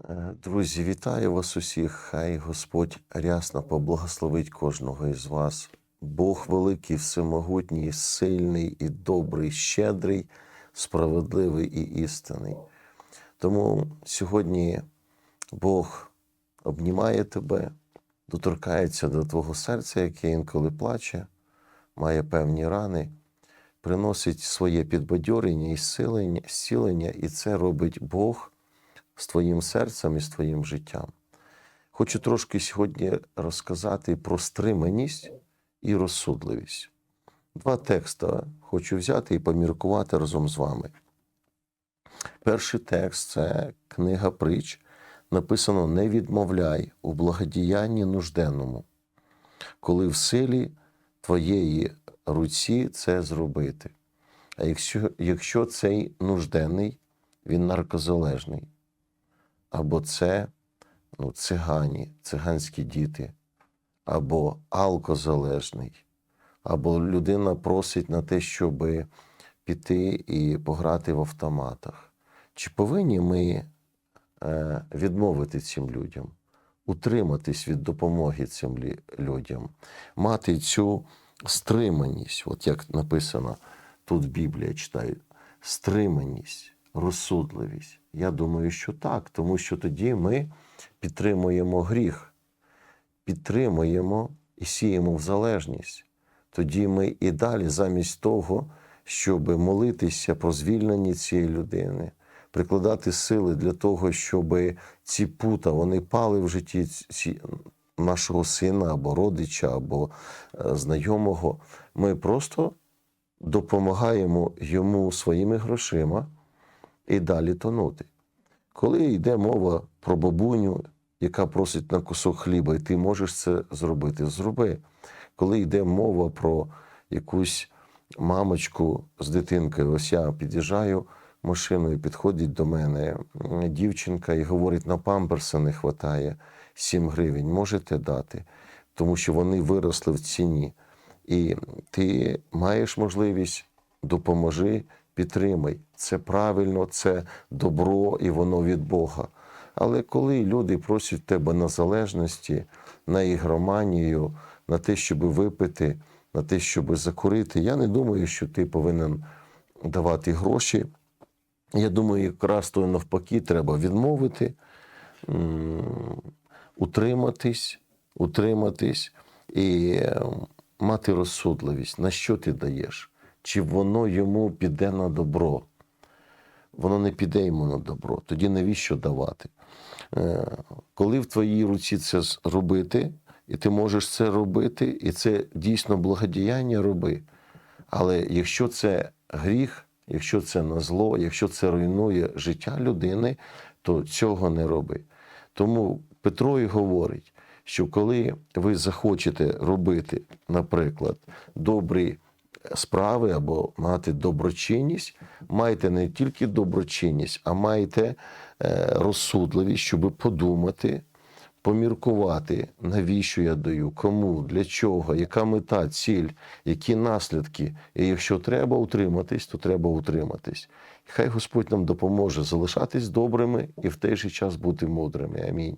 Е, Друзі, вітаю вас усіх. Хай Господь рясно поблагословить кожного із вас. Бог великий, всемогутній, сильний і добрий, щедрий, справедливий і істинний. Тому сьогодні Бог обнімає тебе, доторкається до твого серця, яке інколи плаче, має певні рани, приносить своє підбадьорення і зцілення, і це робить Бог з твоїм серцем і з твоїм життям. Хочу трошки сьогодні розказати про стриманість і розсудливість. Два тексти хочу взяти і поміркувати разом з вами. Перший текст це книга притч. Написано: Не відмовляй у благодіянні нужденному, коли в силі твоєї руці це зробити. А якщо, якщо цей нужденний, він наркозалежний, або це ну, цигані, циганські діти, або алкозалежний, або людина просить на те, щоб піти і пограти в автоматах. Чи повинні ми е, відмовити цим людям, утриматись від допомоги цим людям, мати цю стриманість, от як написано тут в Біблії, читаю, стриманість, розсудливість. Я думаю, що так, тому що тоді ми підтримуємо гріх, підтримуємо і сіємо в залежність. Тоді ми і далі, замість того, щоб молитися про звільнення цієї людини, прикладати сили для того, щоб ці пута вони пали в житті ці, нашого сина або родича, або е, знайомого, ми просто допомагаємо йому своїми грошима і далі тонути. Коли йде мова про бабуню, яка просить на кусок хліба, і ти можеш це зробити, зроби. Коли йде мова про якусь мамочку з дитинкою, ось я під'їжджаю машиною, підходить до мене дівчинка і говорить, на памперса не вистачає 7 гривень, можете дати, тому що вони виросли в ціні. І ти маєш можливість допоможи, підтримай. Це правильно, це добро і воно від Бога. Але коли люди просять тебе на залежності, на ігроманію, на те, щоб випити, на те, щоб закурити, я не думаю, що ти повинен давати гроші. Я думаю, якраз то навпаки треба відмовити, утриматись, утриматись і е, мати розсудливість, на що ти даєш, чи воно йому піде на добро. Воно не піде йому на добро. Тоді навіщо давати? Е, Коли в твоїй руці це робити, і ти можеш це робити, і це дійсно благодіяння роби. Але якщо це гріх, якщо це на зло, якщо це руйнує життя людини, то цього не роби. Тому Петро і говорить, що коли ви захочете робити, наприклад, добрі справи або мати доброчинність, майте не тільки доброчинність, а майте е, розсудливість, щоб подумати, поміркувати, навіщо я даю, кому, для чого, яка мета, ціль, які наслідки. І якщо треба утриматись, то треба утриматись. Хай Господь нам допоможе залишатись добрими і в той же час бути мудрими. Амінь.